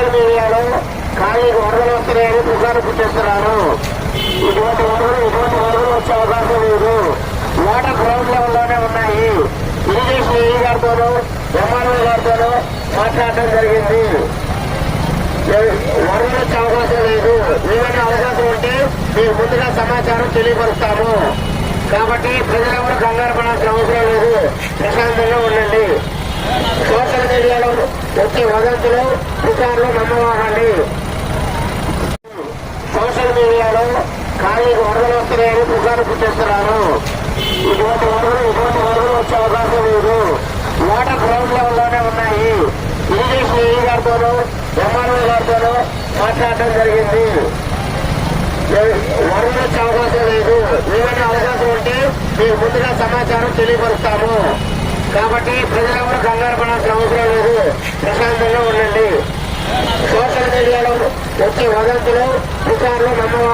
Social మీడియాలో ఖాళీకి వరదలు వస్తున్నాయని పుకారు చేస్తున్నారు. ఇటువంటి వరదలు ఇటువంటి వరదలు వచ్చే అవకాశం లేదు. వాటర్ గ్రౌండ్ లెవెల్లోనే ఉన్నాయి. ఇరిగేషన్ ఏఈ గారితోనూ ఎంఆర్ఓ గారితోనూ మాట్లాడటం జరిగింది. వరదలు వచ్చే అవకాశం లేదు. ఏమైనా అవకాశం ఉంటే మీకు ముందుగా సమాచారం తెలియపరుస్తాము. కాబట్టి ప్రజలెవరూ కంగారు పడాల్సిన అవసరం లేదు. ప్రశాంతంగా ఉండండి. సోషల్ మీడియాలో ప్రతి వదంతులు పుకార్లు నమ్మవాకండి సోషల్ మీడియాలో ఖాళీకి వరదలు వస్తున్నాయని పుకారు పుట్టిస్తున్నారు ఇటువంటి వరదలు ఇటువంటి వరదలు వచ్చే అవకాశం లేదు. వాటర్ గ్రౌండ్ లెవెల్లోనే ఉన్నాయి. ఇరిగేషన్ ఈ గారితోనూ ఎంఆర్ఓ గారితోనూ మాట్లాడటం జరిగింది. వరదలు వచ్చే అవకాశం లేదు. ఏమైనా అవకాశం ఉంటే మీకు ముందుగా సమాచారం తెలియపరుస్తాము. కాబట్టి ప్రజలెవరూ కంగారు పడాల్సిన అవసరం లేదు. ప్రశాంతంగా ఉండండి. సోషల్ మీడియాలో వచ్చే వదంతులు పుకార్లు నమ్మవాకండి